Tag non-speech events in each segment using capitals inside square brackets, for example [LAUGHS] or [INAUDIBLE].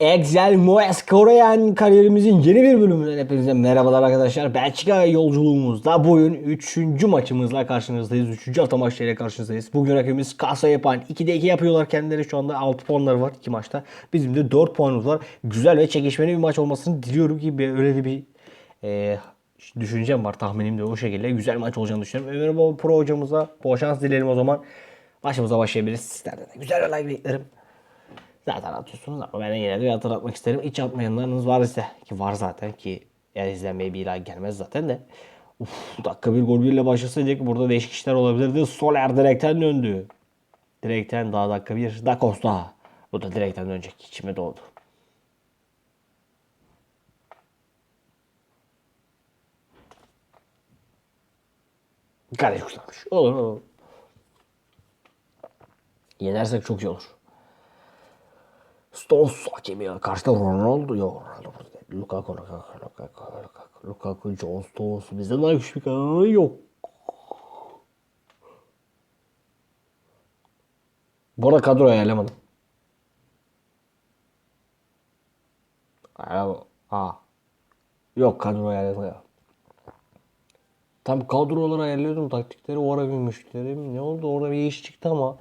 Excel Moes Korean kariyerimizin yeni bir bölümünden hepinize merhabalar arkadaşlar. Belçika yolculuğumuzda bugün 3. maçımızla karşınızdayız. 3. hafta maçlarıyla karşınızdayız. Bugün rakibimiz Kasa yapan 2'de 2 yapıyorlar kendileri şu anda 6 puanları var 2 maçta. Bizim de 4 puanımız var. Güzel ve çekişmeli bir maç olmasını diliyorum ki öyle de bir e, düşüncem var tahminim de o şekilde. Güzel maç olacağını düşünüyorum. Ömer Baba Pro hocamıza bol şans dilerim o zaman. Başımıza başlayabiliriz. Sizlerden de güzel bir like beklerim. Zaten atıyorsunuz ama ben yine de hatırlatmak isterim. Hiç atmayanlarınız var ise ki var zaten ki eğer izlenmeye bir like gelmez zaten de. Uf, dakika bir gol birle başlasaydık burada değişik işler olabilirdi. Soler direkten döndü. Direkten daha dakika bir. Da Costa. Bu da direkten dönecek. İçime doğdu. Kaleci kurtarmış. Olur olur. Yenersek çok iyi olur. Stones hakemi karşıda Ronaldo yok. Ronaldo burada. Lukaku, Lukaku, Lukaku, Lukaku, Lukaku, John Stones. Bizden daha güçlü bir kadın yok. Bu arada kadro ayarlamadım. Ha. Yok kadro ayarlamadım. Tam kadroları ayarlıyordum taktikleri. O ara bir müşterim. Ne oldu? Orada bir iş çıktı ama.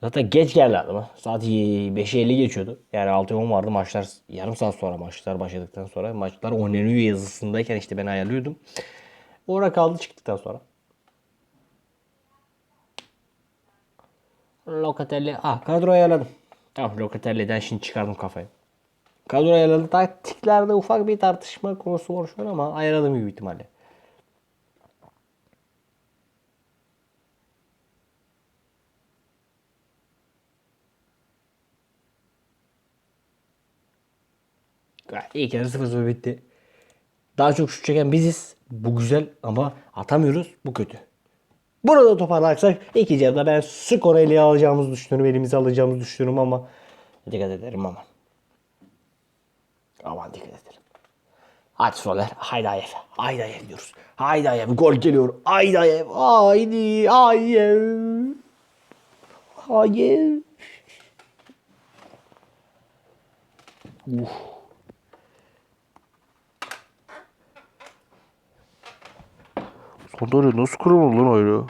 Zaten geç geldi ama. Saat 5'e 50 geçiyordu. Yani 6'ya 10 vardı maçlar. Yarım saat sonra maçlar başladıktan sonra. Maçlar oynanıyor yazısındayken işte ben ayarlıyordum. Orada kaldı çıktıktan sonra. Locatelli. Ah kadro ayarladım. Tamam Locatelli'den şimdi çıkardım kafayı. Kadro ayarladım. Taktiklerde ufak bir tartışma konusu var şu an ama ayarladım büyük ihtimalle. İlk yarı 0-0 bitti. Daha çok şut çeken biziz. Bu güzel ama atamıyoruz. Bu kötü. Burada toparlarsak ikinci yarıda ben skor ele alacağımızı düşünüyorum. Elimize alacağımızı düşünüyorum ama dikkat ederim ama. Aman dikkat edelim. Hadi Soler. Haydi Ayev. Haydi Ayev diyoruz. Haydi Ayev. Gol geliyor. Haydi Ayev. Haydi Ayev. Ayev. Uf. Sandalye nasıl kırılır lan öyle?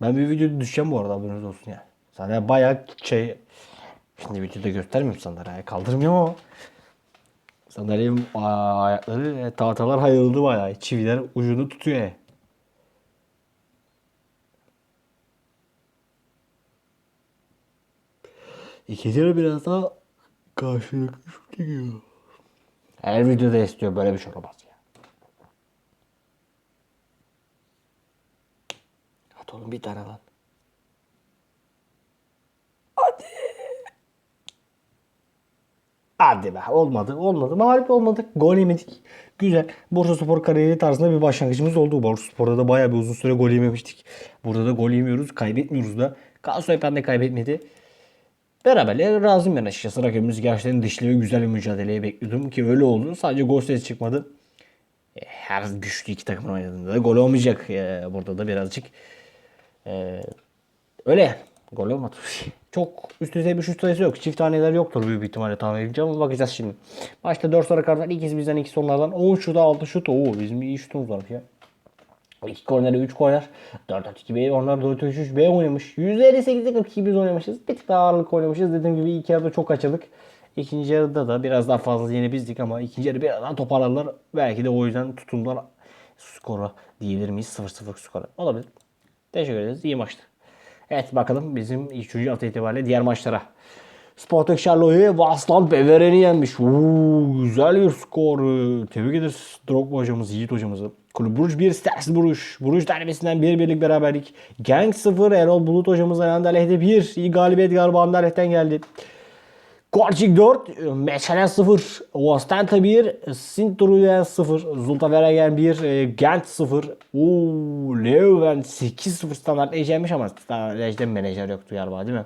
Ben bir video düşeceğim bu arada haberiniz olsun yani. Sana bayağı şey... Şimdi videoda göstermiyorum sandalyeyi. Kaldırmıyorum ama. Sandalyenin ayakları e, tahtalar hayıldı bayağı. Çiviler ucunu tutuyor. yarı biraz daha karşılıklı çekiyor. Her videoda istiyor böyle bir şey olamaz. Oğlum bir tane lan. Hadi. Hadi be olmadı olmadı mağlup olmadık gol yemedik. Güzel. Bursa Spor kariyeri tarzında bir başlangıcımız oldu. Bursa Spor'da da bayağı bir uzun süre gol yememiştik. Burada da gol yemiyoruz kaybetmiyoruz da. Galatasaray de kaybetmedi. Beraberliğe razıyım ben açıkçası. Rakibimiz gerçekten dişli ve güzel bir mücadeleye bekliyordum ki öyle oldu. Sadece gol sesi çıkmadı. E, Her güçlü iki takımın oynadığında da gol olmayacak. E, Burada da birazcık e, öyle. Gol olmadı. Çok üst düzey bir şut sayısı yok. Çift taneler yoktur büyük ihtimalle tahmin edeceğim ama bakacağız şimdi. Maçta 4 sarı kartlar. ikisi bizden ikisi onlardan. 10 şuta 6 şut. Oo bizim iyi şutumuz varmış ya. 2 kornere 3 korner. 4-4-2 B onlar 4-3-3 B oynamış. %58'de 42 biz oynamışız. Bir tık daha ağırlık oynamışız. Dediğim gibi ilk yarıda çok açıldık. İkinci yarıda da biraz daha fazla yine bizdik ama ikinci yarı biraz daha toparladılar. Belki de o yüzden tutundular skora diyebilir miyiz? 0-0 skora. Olabilir. Teşekkür ederiz. İyi maçtı. Evet bakalım bizim 3. hafta itibariyle diğer maçlara. Sporting Charleroi ve Aslan Beveren'i yenmiş. Oo, güzel bir skor. Tebrik ederiz Drogba hocamız, Yiğit hocamızı. Kulüp Bruges 1, Sters Bruges. Bruges derbisinden bir birlik beraberlik. Genk 0, Erol Bulut hocamız Anderlecht'e 1. İyi galibiyet galiba Anderlecht'ten geldi. Korçik 4, Meçhalen 0, Ostenta 1, Sint-Truiden 0, Zultaveregen 1, e, Gent 0, ooo Leuven 8-0 standart ejdermiş ama standart menajer yoktu galiba değil mi?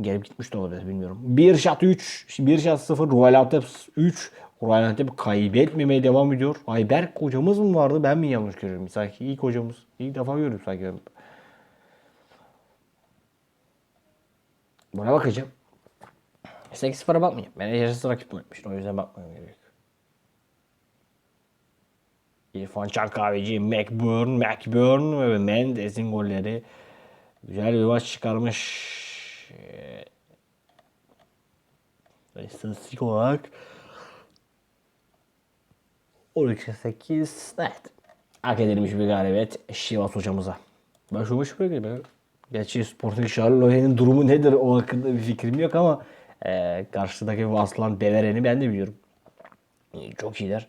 Gelip gitmiş de olabilir bilmiyorum. 1 şat 3, 1 şat 0, Royal Antep 3, Royal Antep kaybetmemeye devam ediyor. Ayberk hocamız mı vardı ben mi yanlış görüyorum? Sanki ilk hocamız. İlk defa görüyorum sanki. Buna bakacağım. 8-0'a bakmayayım. Menajersiz rakip oynamıştır. O yüzden bakmam gerek. İrfan Can Kahveci, McBurn, McBurn ve Mendes'in golleri. Güzel bir maç çıkarmış. Ee, İstatistik olarak 12-8 evet. Hak edilmiş bir galibiyet Şivas hocamıza. Ben şu maçı bırakayım. Gerçi Sporting Charleroi durumu nedir o hakkında bir fikrim yok ama e, karşıdaki Aslan Beveren'i ben de biliyorum. E, Çok iyiler.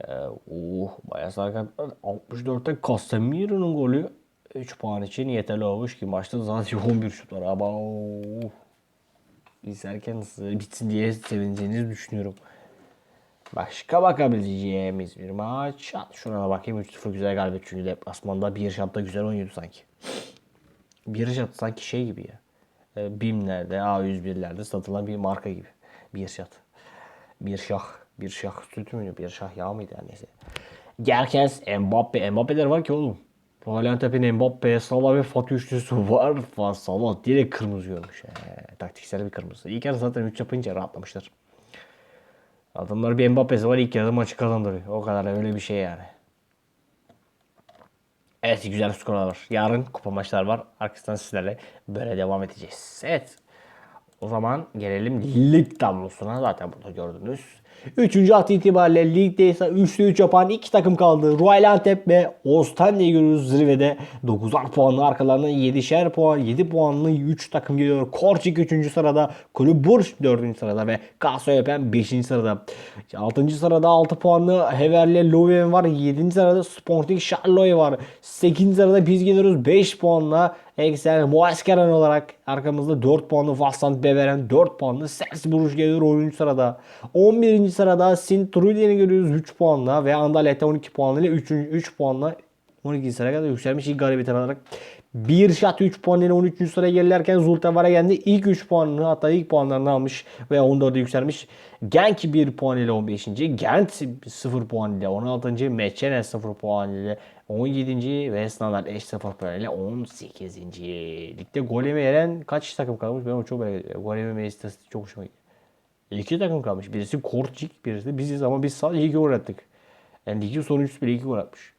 E, oh, bayağı sakat. 64'te Casemiro'nun golü 3 puan için yeterli olmuş ki maçta zaten [LAUGHS] 11 şut var ama oh, izlerken bitsin diye sevineceğinizi düşünüyorum. Başka bakabileceğimiz bir maç. Şuna da bakayım. 3-0 güzel galibiyet çünkü deplasmanda bir şatta güzel oynuyordu sanki. Bir şat sanki şey gibi ya. E, BİM'lerde, A101'lerde satılan bir marka gibi. Bir şat. Bir şah. Bir şah sütü müydü? Bir şah yağ mıydı yani neyse. Gerkens, Mbappe. Mbappe'ler var ki oğlum. Gaziantep'in Mbappe, Salah ve Fatih üçlüsü var. Salah direkt kırmızı görmüş. Ee, taktiksel bir kırmızı. İlk yarı zaten 3 yapınca rahatlamışlar. Adamlar bir Mbappe'si var ilk yarı maçı kazandırıyor. O kadar öyle bir şey yani. Evet güzel skorlar var. Yarın kupa maçlar var. Arkasından sizlerle böyle devam edeceğiz. Evet. O zaman gelelim lig tablosuna. Zaten burada gördünüz. Üçüncü hafta itibariyle ligde ise 3'te 3 yapan iki takım kaldı. Royal Antep ve Ostende'yi görüyoruz zirvede. 9'ar puanlı arkalarına 7'şer puan, 7 puanlı 3 takım geliyor. Korçik 3. sırada, Kulüp Burç 4. sırada ve Kasoyepen 5. sırada. 6. sırada 6 puanlı Heverle Löwen var. 7. sırada Sporting Charleroi var. 8. sırada biz geliyoruz 5 puanla. Excel Moeskeren olarak arkamızda 4 puanlı Vassant Beveren 4 puanlı Bruges geliyor 10. sırada. 11. sırada Sint Truiden'i görüyoruz 3 puanla ve Andalete 12 puanla ile 3. 3 puanla 12. sıraya kadar yükselmiş ilk galibiyet alarak. Bir şat 3 puan ile 13. sıraya gelirken Zulte Varegen'de ilk 3 puanını hatta ilk puanlarını almış ve 14'e yükselmiş. Genk 1 puan ile 15. Gent 0 puan ile 16. Mechelen 0 puan ile 17. ve Standard eş 0 puan ile 18. Ligde gol yemeyen kaç takım kalmış? Ben onu çok merak ediyorum. Gol yememe istatistiği çok hoşuma gidiyor. İki takım kalmış. Birisi Korçik, birisi biziz ama biz sadece 2 gol attık. Yani ligin sonuncusu bile 2 gol atmış.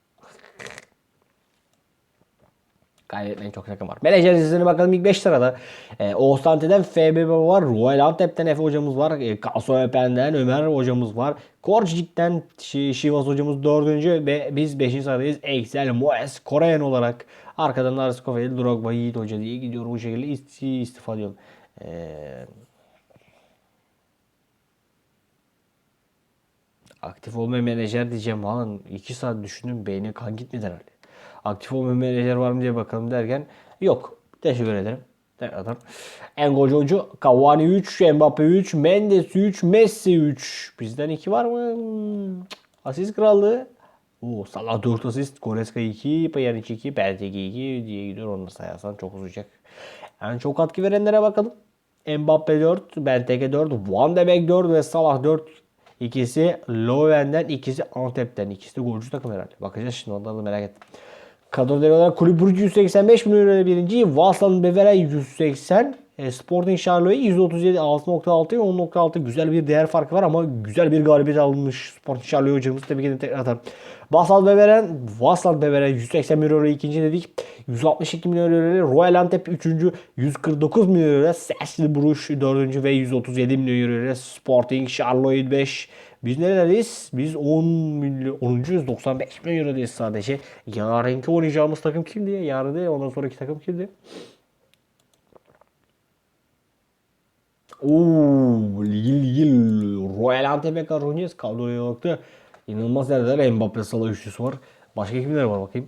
Kaybetmeyen çok takım var. Menajer listesine bakalım ilk 5 sırada. E, Oğuzhante'den FBB var. Royal Antep'ten Efe hocamız var. E, Kaso Epen'den Ömer hocamız var. Korçik'ten Şi- Şivas hocamız 4. ve biz 5. sıradayız. Excel Moes Koreyan olarak. Arkadan Aris Kofel, Drogba, Yiğit Hoca diye gidiyor. Bu şekilde isti- istifa diyorum. Eee Aktif olmayan menajer diyeceğim falan 2 saat düşündüm beyne kan gitmedi herhalde. Aktif olmayan menajer var mı diye bakalım derken yok. Teşekkür ederim. Tekrardan. En golcü oyuncu Cavani 3, Mbappe 3, Mendes 3, Messi 3. Bizden 2 var mı? Asist krallığı. Oo, Salah 4 asist, Goretzka 2, Pjanic 2, Benteke 2 diye gidiyor. Onu sayarsan çok uzayacak. En çok katkı verenlere bakalım. Mbappe 4, Benteke 4, Van de Beek 4 ve Salah 4. İkisi Löwen'den, ikisi Antep'ten. İkisi de golcü takım herhalde. Bakacağız şimdi onları da merak ettim. Kadro değeri olarak Kulüp Brugge 185 milyon euro birinci. Vaslan Beveren 180. E, Sporting Charleroi 137 6.6 ve 10.6 güzel bir değer farkı var ama güzel bir galibiyet almış Sporting Charleroi hocamız tebrik ederim tekrardan. Vasal Beveren, Vasal Beveren 180 milyon euro ikinci dedik. 162 milyon euro Royal Antep 3. 149 milyon euro Sesli Bruges 4. ve 137 milyon euro Sporting Charleroi 5. Biz neredeyiz? Biz 10 milyon 10. 95 milyon euro'dayız sadece. Yarınki oynayacağımız takım kimdi? Yarın değil ondan sonraki takım kimdi? Oo, ligin ligin Royal Antep'e oynayacağız. Kadroya baktı. İnanılmaz yerler. Mbappe Salah üçlüsü var. Başka kimler var bakayım.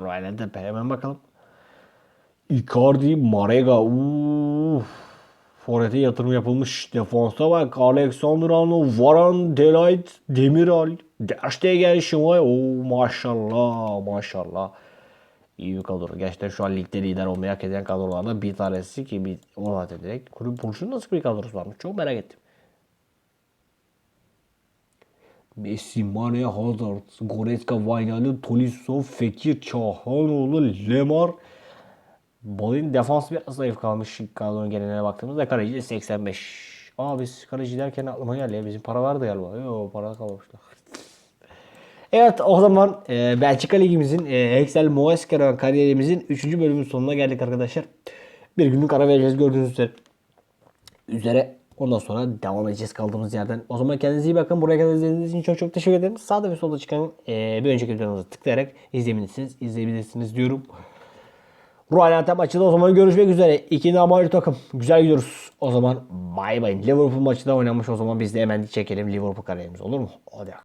Royal Antep'e hemen bakalım. Icardi, Marega. Uff. Forvet'e yatırım yapılmış. Defansa bak. Alexander Arnold, Varane, Delight, Demiral, Der Stegen, Şimay. Oo maşallah maşallah. İyi bir kadro. Gerçekten şu an ligde lider olmayı hak eden kadrolardan bir tanesi ki bir o zaten direkt. Kulüp Burç'un nasıl bir kadrosu varmış? Çok merak ettim. Messi, Mane, Hazard, Goretzka, Wijnaldum, Tolisso, Fekir, Çahanoğlu, Lemar, Bolin defans biraz zayıf kalmış kadronun geneline baktığımızda kaleci 85. Aa biz kaleci derken aklıma geldi ya bizim para vardı galiba. Yok para kalmamışlar. Evet o zaman e, Belçika Ligimizin e, Excel Moeskera kariyerimizin 3. bölümünün sonuna geldik arkadaşlar. Bir günlük ara vereceğiz gördüğünüz üzere. üzere. Ondan sonra devam edeceğiz kaldığımız yerden. O zaman kendinize iyi bakın. Buraya kadar izlediğiniz için çok çok teşekkür ederim. Sağda ve solda çıkan e, bir önceki videomuza tıklayarak izleyebilirsiniz. izleyebilirsiniz diyorum. Ruhal Antep maçında o zaman görüşmek üzere. İki namalü takım. Güzel gidiyoruz. O zaman bay bay. Liverpool maçı da oynamış. O zaman biz de hemen çekelim Liverpool kariyerimiz olur mu? Hadi.